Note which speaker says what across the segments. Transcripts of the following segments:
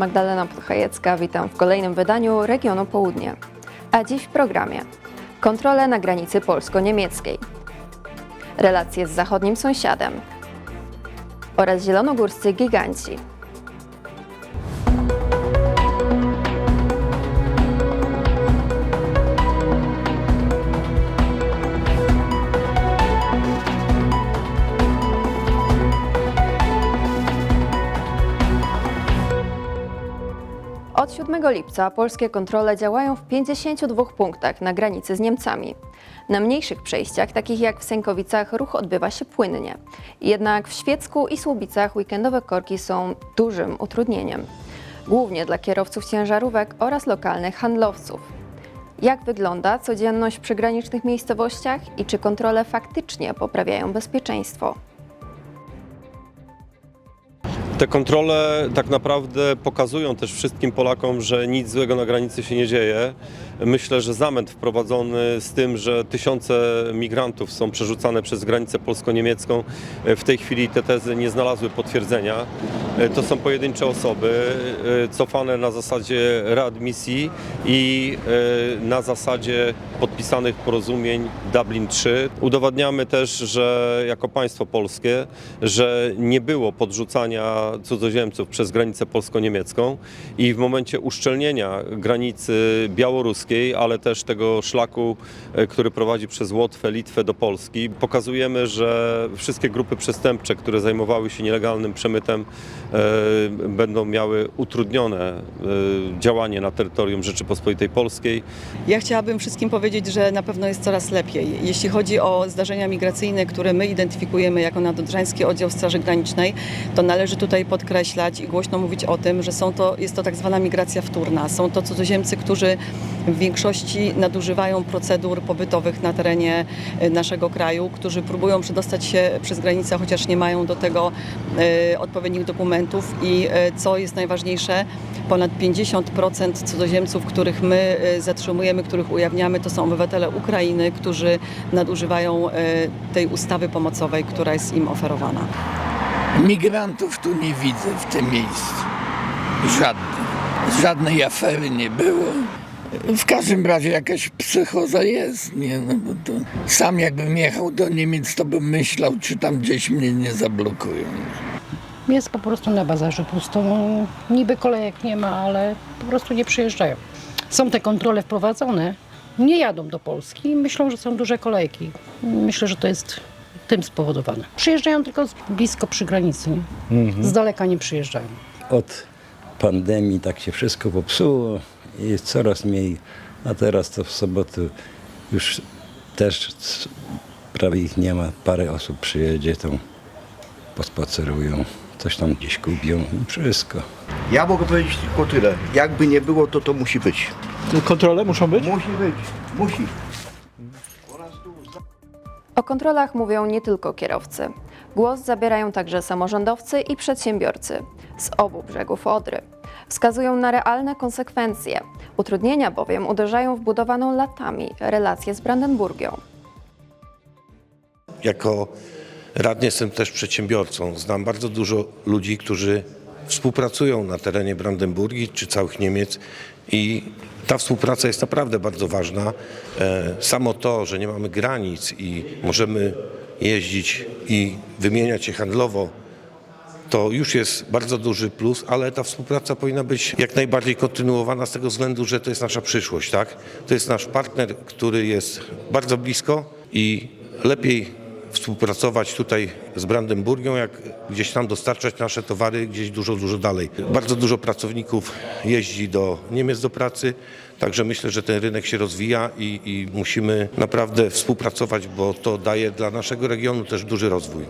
Speaker 1: Magdalena Podchajecka, witam w kolejnym wydaniu Regionu Południe. A dziś w programie kontrole na granicy polsko-niemieckiej, relacje z zachodnim sąsiadem oraz zielonogórscy giganci. 7 lipca polskie kontrole działają w 52 punktach na granicy z Niemcami. Na mniejszych przejściach, takich jak w Sękowicach, ruch odbywa się płynnie. Jednak w Świecku i Słubicach weekendowe korki są dużym utrudnieniem. Głównie dla kierowców ciężarówek oraz lokalnych handlowców. Jak wygląda codzienność w przygranicznych miejscowościach i czy kontrole faktycznie poprawiają bezpieczeństwo?
Speaker 2: Te kontrole tak naprawdę pokazują też wszystkim Polakom, że nic złego na granicy się nie dzieje. Myślę, że zamęt wprowadzony z tym, że tysiące migrantów są przerzucane przez granicę polsko-niemiecką, w tej chwili te tezy nie znalazły potwierdzenia. To są pojedyncze osoby e, cofane na zasadzie readmisji i e, na zasadzie podpisanych porozumień Dublin 3. Udowadniamy też, że jako państwo polskie, że nie było podrzucania cudzoziemców przez granicę polsko-niemiecką i w momencie uszczelnienia granicy białoruskiej, ale też tego szlaku, e, który prowadzi przez Łotwę, Litwę do Polski, pokazujemy, że wszystkie grupy przestępcze, które zajmowały się nielegalnym przemytem, e, będą miały utrudnione e, działanie na terytorium Rzeczypospolitej Polskiej.
Speaker 3: Ja chciałabym wszystkim powiedzieć, że na pewno jest coraz lepiej. Jeśli chodzi o zdarzenia migracyjne, które my identyfikujemy jako Nadodrzański Oddział Straży Granicznej, to należy tutaj podkreślać i głośno mówić o tym, że są to, jest to tak zwana migracja wtórna. Są to cudzoziemcy, którzy w większości nadużywają procedur pobytowych na terenie e, naszego kraju, którzy próbują przedostać się przez granicę, chociaż nie mają do tego e, odpowiednich dokumentów i e, co jest najważniejsze, ponad 50% cudzoziemców, których my zatrzymujemy, których ujawniamy, to są obywatele Ukrainy, którzy nadużywają tej ustawy pomocowej, która jest im oferowana.
Speaker 4: Migrantów tu nie widzę w tym miejscu. Żadnych. Żadnej afery nie było. W każdym razie jakaś psychoza jest, nie? No bo to sam jakbym jechał do Niemiec, to bym myślał, czy tam gdzieś mnie nie zablokują.
Speaker 5: Jest po prostu na bazarze pusto. No, niby kolejek nie ma, ale po prostu nie przyjeżdżają. Są te kontrole wprowadzone, nie jadą do Polski i myślą, że są duże kolejki. Myślę, że to jest tym spowodowane. Przyjeżdżają tylko z- blisko przy granicy, nie? z daleka nie przyjeżdżają.
Speaker 6: od pandemii tak się wszystko popsuło i jest coraz mniej, a teraz to w sobotę już też prawie ich nie ma. Parę osób przyjedzie, to pospacerują, coś tam gdzieś kupią i wszystko.
Speaker 7: Ja mogę powiedzieć tylko tyle. Jakby nie było, to to musi być.
Speaker 8: Kontrole muszą być?
Speaker 7: Musi być. Musi.
Speaker 1: O kontrolach mówią nie tylko kierowcy. Głos zabierają także samorządowcy i przedsiębiorcy z obu brzegów Odry. Wskazują na realne konsekwencje. Utrudnienia bowiem uderzają w budowaną latami relację z Brandenburgią.
Speaker 9: Jako radny jestem też przedsiębiorcą. Znam bardzo dużo ludzi, którzy współpracują na terenie Brandenburgii czy całych Niemiec i ta współpraca jest naprawdę bardzo ważna. E, Samo to, że nie mamy granic i możemy jeździć i wymieniać się handlowo, to już jest bardzo duży plus, ale ta współpraca powinna być jak najbardziej kontynuowana z tego względu, że to jest nasza przyszłość, tak? To jest nasz partner, który jest bardzo blisko i lepiej współpracować tutaj z Brandenburgią, jak gdzieś tam dostarczać nasze towary gdzieś dużo, dużo dalej. Bardzo dużo pracowników jeździ do Niemiec do pracy, także myślę, że ten rynek się rozwija i, i musimy naprawdę współpracować, bo to daje dla naszego regionu też duży rozwój.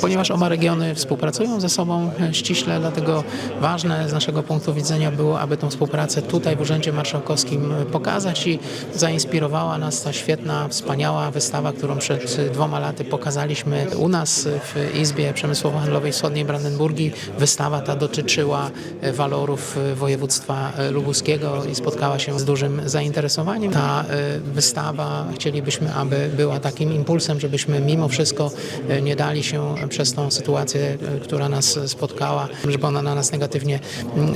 Speaker 10: Ponieważ oba regiony współpracują ze sobą e, ściśle, dlatego ważne z naszego punktu widzenia było, aby tą współpracę tutaj w Urzędzie Marszałkowskim e, pokazać i zainspirowała nas ta świetna, wspaniała wystawa, którą przed dwoma laty pokazaliśmy u nas w Izbie Przemysłowo-Handlowej Wschodniej Brandenburgii. Wystawa ta dotyczyła e, walorów województwa lubuskiego i spotkaliśmy spotkała się z dużym zainteresowaniem. Ta y, wystawa chcielibyśmy, aby była takim impulsem, żebyśmy mimo wszystko y, nie dali się przez tą sytuację, y, która nas spotkała, żeby ona na nas negatywnie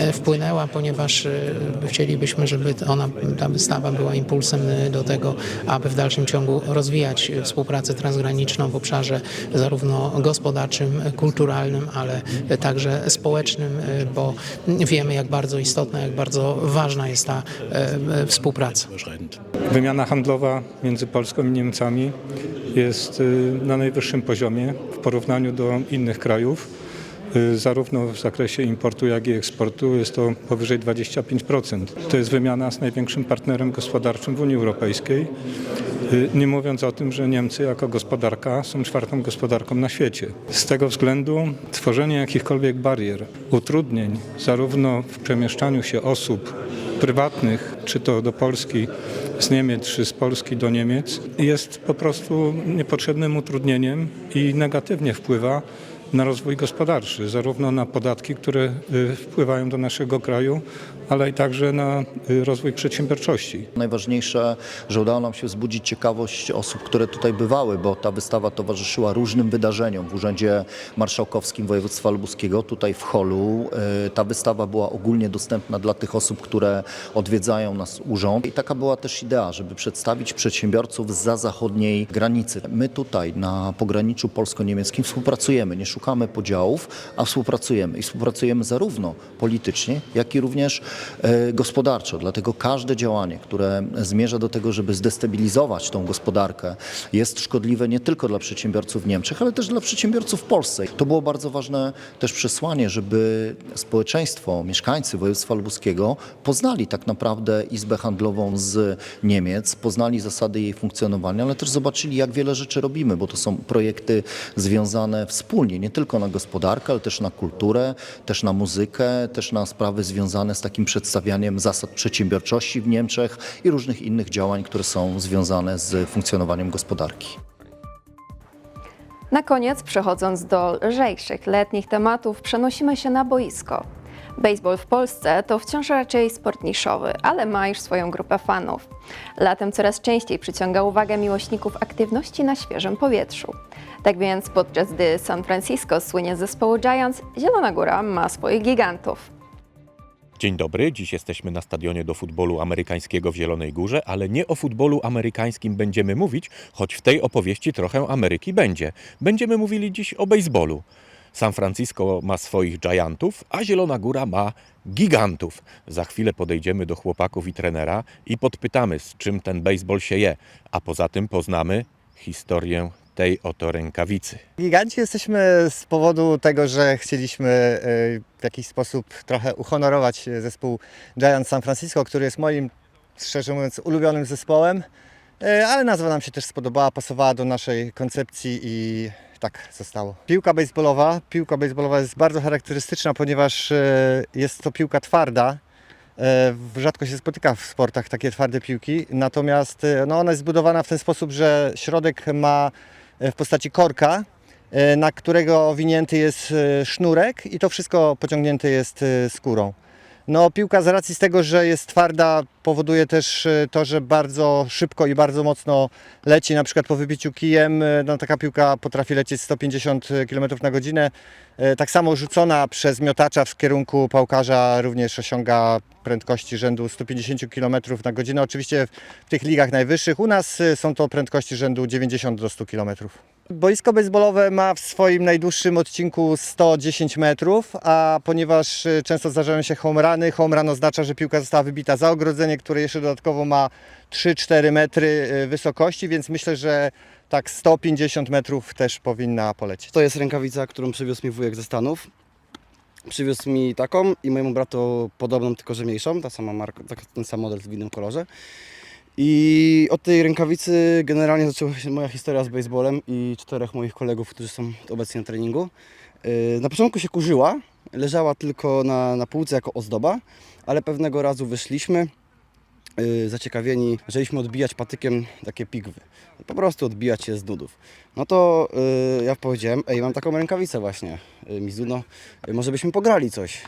Speaker 10: y, wpłynęła, ponieważ chcielibyśmy, żeby ona, ta wystawa była impulsem do tego, aby w dalszym ciągu rozwijać współpracę transgraniczną w obszarze zarówno gospodarczym, kulturalnym, ale także społecznym, bo wiemy, jak bardzo istotna, jak bardzo ważna jest ta y, y, współpraca.
Speaker 8: Wymiana handlowa między Polską i Niemcami jest y, na najwyższym poziomie w porównaniu do innych krajów. Y, Zarówno w zakresie importu, jak i eksportu jest to powyżej 25%. To jest wymiana z największym partnerem gospodarczym w Unii Europejskiej. Y, Nie mówiąc o tym, że Niemcy jako gospodarka są czwartą gospodarką na świecie. Z tego względu tworzenie jakichkolwiek barier, utrudnień zarówno w przemieszczaniu się osób prywatnych, czy to do Polski z Niemiec, czy z Polski do Niemiec, jest po prostu niepotrzebnym utrudnieniem i negatywnie wpływa na rozwój gospodarczy, zarówno na podatki, które y, wpływają do naszego kraju, ale i także na y, rozwój przedsiębiorczości.
Speaker 7: Najważniejsze, że udało nam się wzbudzić ciekawość osób, które tutaj bywały, bo ta wystawa towarzyszyła różnym wydarzeniom w Urzędzie Marszałkowskim Województwa Lubuskiego, tutaj w holu. Y, Ta wystawa była ogólnie dostępna dla tych osób, które odwiedzają nas urząd. I taka była też idea, żeby przedstawić przedsiębiorców za zachodniej granicy. My tutaj na pograniczu polsko-niemieckim współpracujemy, nie podziałów, a współpracujemy. I współpracujemy zarówno politycznie, jak i również e, gospodarczo. Dlatego każde działanie, które zmierza do tego, żeby zdestabilizować tą gospodarkę, jest szkodliwe nie tylko dla przedsiębiorców w Niemczech, ale też dla przedsiębiorców w Polsce. To było bardzo ważne też przesłanie, żeby społeczeństwo, mieszkańcy województwa lubuskiego poznali tak naprawdę Izbę Handlową z Niemiec, poznali zasady jej funkcjonowania, ale też zobaczyli, jak wiele rzeczy robimy, bo to są projekty związane wspólnie, nie tylko na gospodarkę, ale też na kulturę, też na muzykę, też na sprawy związane z takim przedstawianiem zasad przedsiębiorczości w Niemczech i różnych innych działań, które są związane z funkcjonowaniem gospodarki.
Speaker 1: Na koniec, przechodząc do lżejszych letnich tematów, przenosimy się na boisko. Baseball w Polsce to wciąż raczej sport niszowy, ale ma już swoją grupę fanów. Latem coraz częściej przyciąga uwagę miłośników aktywności na świeżym powietrzu. Tak więc, podczas gdy San Francisco słynie z zespołu Giants, Zielona Góra ma swoich gigantów.
Speaker 11: Dzień dobry, dziś jesteśmy na stadionie do futbolu amerykańskiego w Zielonej Górze, ale nie o futbolu amerykańskim będziemy mówić, choć w tej opowieści trochę Ameryki będzie. Będziemy mówili dziś o baseballu. San Francisco ma swoich giantów, a Zielona Góra ma gigantów. Za chwilę podejdziemy do chłopaków i trenera i podpytamy, z czym ten baseball się je, a poza tym poznamy historię tej oto rękawicy.
Speaker 12: Giganci jesteśmy z powodu tego, że chcieliśmy e, w jakiś sposób trochę uhonorować zespół Giants San Francisco, który jest moim, szczerze mówiąc, ulubionym zespołem, E, ale nazwa nam się też spodobała, pasowała do naszej koncepcji i tak zostało. Piłka baseballowa, piłka baseballowa jest bardzo charakterystyczna, ponieważ e, jest to piłka twarda. E, Rzadko się spotyka w sportach takie twarde piłki, natomiast e, no, ona jest zbudowana w ten sposób, że środek ma w postaci korka, na którego owinięty jest sznurek i to wszystko pociągnięte jest skórą. No, piłka z racji z tego, że jest twarda, powoduje też e, to, że bardzo szybko i bardzo mocno leci. Na przykład po wybiciu kijem, e, no, taka piłka potrafi lecieć 150 km na godzinę. E, Tak samo rzucona przez miotacza w kierunku pałkarza również osiąga prędkości rzędu 150 km na godzinę. Oczywiście w tych ligach najwyższych. U nas e, są to prędkości rzędu 90 do 100 km. Boisko baseballowe ma w swoim najdłuższym odcinku 110 metrów, a ponieważ e, często zdarzają się home runy, home run oznacza, że piłka została wybita za ogrodzenie, które jeszcze dodatkowo ma 3-4 metry e, wysokości, więc myślę, że tak 150 metrów też powinna polecieć.
Speaker 13: To jest rękawica, którą przywiózł mi wujek ze Stanów. Przywiózł mi taką i mojemu bratu podobną, tylko że mniejszą, ta sama marka, ten sam model w innym kolorze. I od tej rękawicy generalnie zaczęła się moja historia z baseballem i czterech moich kolegów, którzy są obecnie na treningu. Yy, Na początku się kurzyła, leżała tylko na, na półce jako ozdoba, ale pewnego razu wyszliśmy y, zaciekawieni, zaczęliśmy odbijać patykiem takie pigwy. Po prostu odbijać je z nudów. No to y, ja powiedziałem, ej, mam taką rękawicę właśnie, y, Mizuno, y, może byśmy pograli coś.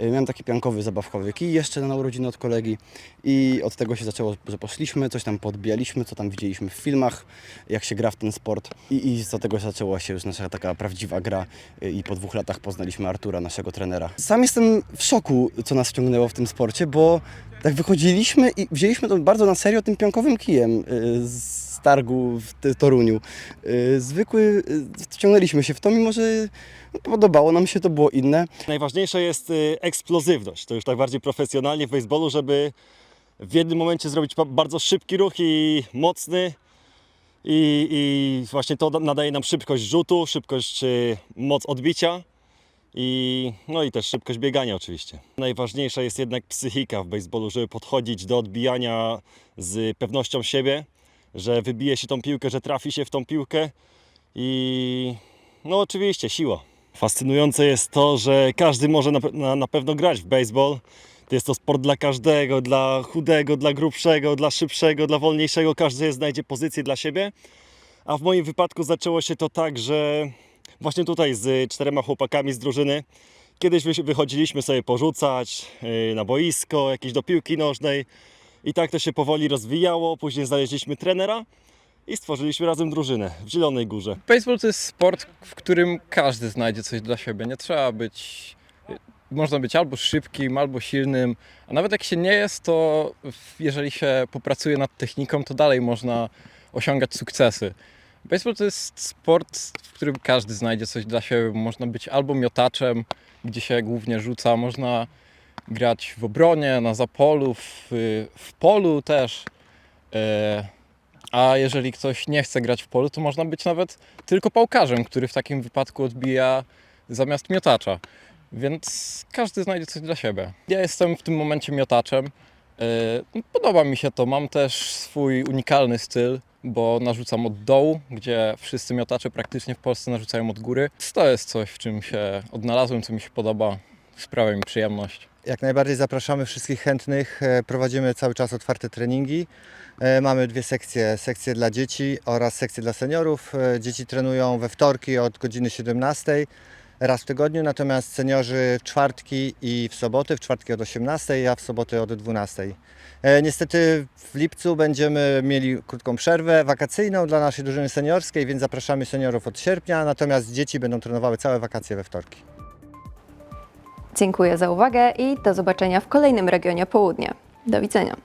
Speaker 13: Y, Miałem taki piankowy, zabawkowy kij jeszcze na urodziny od kolegi i od tego się zaczęło, że poszliśmy, coś tam podbijaliśmy, co tam widzieliśmy w filmach, jak się gra w ten sport i, i z tego zaczęła się już nasza taka prawdziwa gra y, i po dwóch latach poznaliśmy Artura, naszego trenera. Sam jestem w szoku, co nas wciągnęło w tym sporcie, bo tak wychodziliśmy i wzięliśmy to bardzo na serio tym piankowym kijem y, z targu w Toruniu. Y, Zwykły, y, wciągnęliśmy się w to, mimo że podobało nam się, to było inne.
Speaker 14: Najważniejsza jest eksplozywność, to już tak bardziej profesjonalnie w baseballu, żeby w jednym momencie zrobić bardzo szybki ruch i mocny i, i właśnie to da- nadaje nam szybkość rzutu, szybkość, y, moc odbicia i, no i też szybkość biegania oczywiście. Najważniejsza jest jednak psychika w baseballu, żeby podchodzić do odbijania z pewnością siebie, że wybije się tą piłkę, że trafi się w tą piłkę i no oczywiście siła. Fascynujące jest to, że każdy może na, na, na pewno grać w baseball. To jest to sport dla każdego, dla chudego, dla grubszego, dla szybszego, dla wolniejszego. Każdy znajdzie pozycję dla siebie. A w moim wypadku zaczęło się to tak, że właśnie tutaj z czterema chłopakami z drużyny kiedyś wy- wychodziliśmy sobie porzucać yy, na boisko, jakieś do piłki nożnej. I tak to się powoli rozwijało. Później znaleźliśmy trenera i stworzyliśmy razem drużynę w Zielonej Górze.
Speaker 15: Baseball to jest sport, w którym każdy znajdzie coś dla siebie. Nie trzeba być. Można być albo szybkim, albo silnym, a nawet jak się nie jest, to jeżeli się popracuje nad techniką, to dalej można osiągać sukcesy. Baseball to jest sport, w którym każdy znajdzie coś dla siebie. Można być albo miotaczem, gdzie się głównie rzuca, można grać w obronie, na zapolu, w, w polu też. E, a jeżeli ktoś nie chce grać w polu, to można być nawet tylko pałkarzem, który w takim wypadku odbija zamiast miotacza. Więc każdy znajdzie coś dla siebie. Ja jestem w tym momencie miotaczem. Yy, Podoba mi się to. Mam też swój unikalny styl, bo narzucam od dołu, gdzie wszyscy miotacze praktycznie w Polsce narzucają od góry. To jest coś, w czym się odnalazłem, co mi się podoba. Sprawia mi przyjemność.
Speaker 12: Jak najbardziej zapraszamy wszystkich chętnych. E, Prowadzimy cały czas otwarte treningi. E, Mamy dwie sekcje, sekcję dla dzieci oraz sekcję dla seniorów. E, Dzieci trenują we wtorki od godziny 17 raz w tygodniu, natomiast seniorzy w czwartki i w soboty, w czwartki od 18, a w soboty od 12. E, Niestety w lipcu będziemy mieli krótką przerwę wakacyjną dla naszej drużyny seniorskiej, więc zapraszamy seniorów od sierpnia, natomiast dzieci będą trenowały całe wakacje we wtorki.
Speaker 1: Dziękuję za uwagę i do zobaczenia w kolejnym regionie południa. Do widzenia.